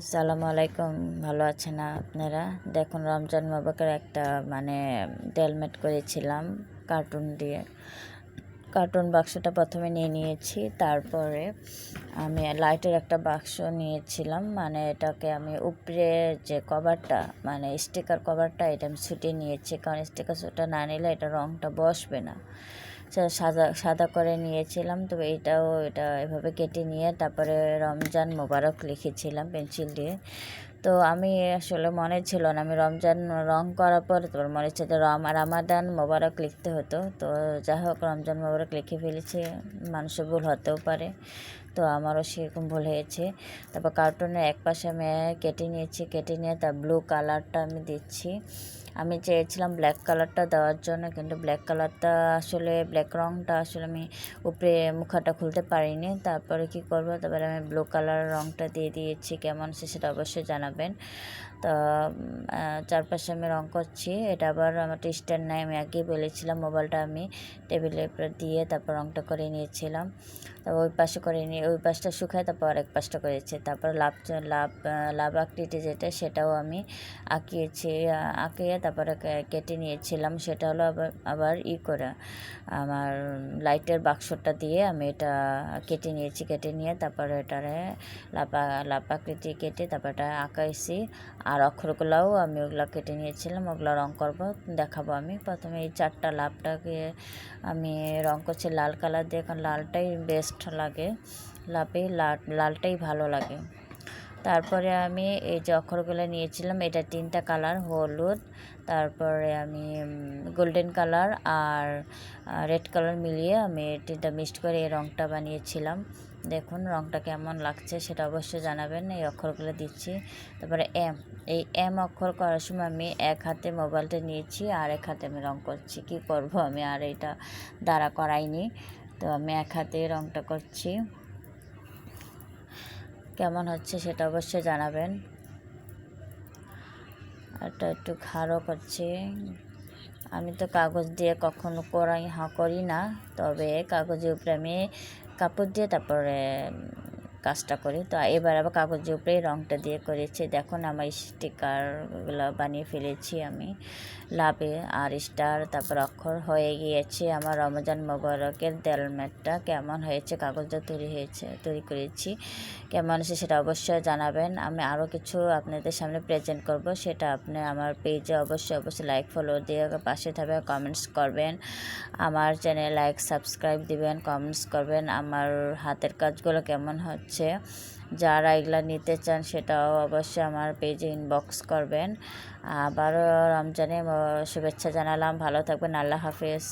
আসসালামু আলাইকুম। ভালো আছেন আপনারা? দেখুন, রমজান মোবারকের একটা মানে ডেলমেট করেছিলাম, কার্টুন দিয়ে। কার্টুন বাক্সটা প্রথমে নিয়ে নিয়েছি, তারপরে আমি লাইটের একটা বাক্স নিয়েছিলাম মানে এটাকে আমি উপরে যে কভারটা মানে স্টিকার কভারটা, এটা আমি ছুটিয়ে নিয়েছি, কারণ স্টিকার সুটা না নিলে এটা রঙটা বসবে না। সাদা সাদা করে নিয়েছিলাম। তো এটাও, এটা এভাবে কেটে নিয়ে তারপরে রমজান মোবারক লিখেছিলাম পেন্সিল দিয়ে। তো আমি আসলে মনে ছিল না। আমি রমজান রং করার পর তারপর মনে যে রম, রামাদান মোবারক লিখতে হতো। তো যাই হোক, রমজান মোবারক লিখে ফেলেছি। মানুষের ভুল হতেও পারে। তো আমারও সেরকম ভুল হয়েছে। তারপর কার্টুনের এক পাশে আমি কেটে নিয়েছি। কেটে নিয়ে তার ব্লু কালারটা আমি দিচ্ছি। আমি চেয়েছিলাম ব্ল্যাক কালারটা দেওয়ার জন্য, কিন্তু ব্ল্যাক কালারটা আসলে ব্ল্যাক রঙটা আসলে আমি উপরে মুখাটা খুলতে পারিনি। তারপরে কি করব? তারপরে আমি ব্লু কালার রঙটা দিয়ে দিয়েছি। কেমন সে সেটা অবশ্যই জানাবেন তো চারপাশে আমি রং করছি। এটা আবার আমার স্ট্যান্ড নাই আমি আগেই বলেছিলাম, মোবাইলটা আমি টেবিলের উপর দিয়ে তারপর রংটা করে নিয়েছিলাম। তারপর ওই পাশে করে নিয়ে, ওই পাশটা শুকায়, তারপর আরেক পাশটা করেছি। তারপর লাভ লাভ লাভ আকৃতি যেটা, সেটাও আমি আঁকিয়েছি আঁকিয়ে তারপরে কেটে নিয়েছিলাম। সেটা হলো আবার আবার ই করে আমার লাইটের বাক্সটা দিয়ে আমি এটা কেটে নিয়েছি, কেটে নিয়ে তারপরে এটারে লাপা লাভ আকৃতি কেটে তারপর এটা আঁকাইছি আর অক্ষরগুলাও আমি ওগুলো কেটে নিয়েছিলাম, ওগুলো রং করব, দেখাবো আমি। প্রথমে এই চারটা লাভটাকে আমি রং করছি লাল কালার দিয়ে, কারণ লালটাই বেস্ট লাগে। লাভে লাল লালটাই ভালো লাগে। তারপরে আমি এই যে অক্ষরগুলো নিয়েছিলাম, এটা তিনটা কালার, হলুদ, তারপরে আমি গোল্ডেন কালার আর রেড কালার মিলিয়ে আমি তিনটা মিক্সড করে এই রঙটা বানিয়েছিলাম। দেখুন রঙটা কেমন লাগছে, সেটা অবশ্যই জানাবেন, এই অক্ষরগুলো দিচ্ছি। তারপরে এম এই এম অক্ষর করার সময় আমি এক হাতে মোবাইলটা নিয়েছি, আর এক হাতে আমি রং করছি। কি করব আমি, আর এটা দ্বারা করাইনি। তো আমি এক হাতে রংটা করছি। কেমন হচ্ছে সেটা অবশ্যই জানাবেন। এটা একটু ঘাড়ও করছি। আমি তো কাগজ দিয়ে কখনো করাই, হা, করি না। তবে কাগজের উপরে আমি কাপড় দিয়ে তারপরে কাজটা করি। তো এবার আবার কাগজের উপরে রংটা দিয়ে করেছি। দেখুন, আমার স্টিকারগুলো বানিয়ে ফেলেছি আমি লাভে। আর স্টার, তারপর অক্ষর হয়ে গিয়েছে আমার রমজান মোবারকের দেলমেটটা কেমন হয়েছে, কাগজটা তৈরি হয়েছে, তৈরি করেছি। কেমন হয়েছে সেটা অবশ্যই জানাবেন। আমি আরও কিছু আপনাদের সামনে প্রেজেন্ট করব। সেটা আপনি আমার পেজে অবশ্যই অবশ্যই লাইক ফলো দিয়ে পাশে থাকবে কমেন্টস করবেন। আমার চ্যানেল লাইক সাবস্ক্রাইব দিবেন কমেন্টস করবেন। আমার হাতের কাজগুলো কেমন হচ্ছে যারা এগুলা নিতে চান সেটাও অবশ্যই আমার পেজে ইনবক্স করবেন। আবারও রমজানে শুভেচ্ছা জানালাম। ভালো থাকবেন। আল্লাহ হাফেজ।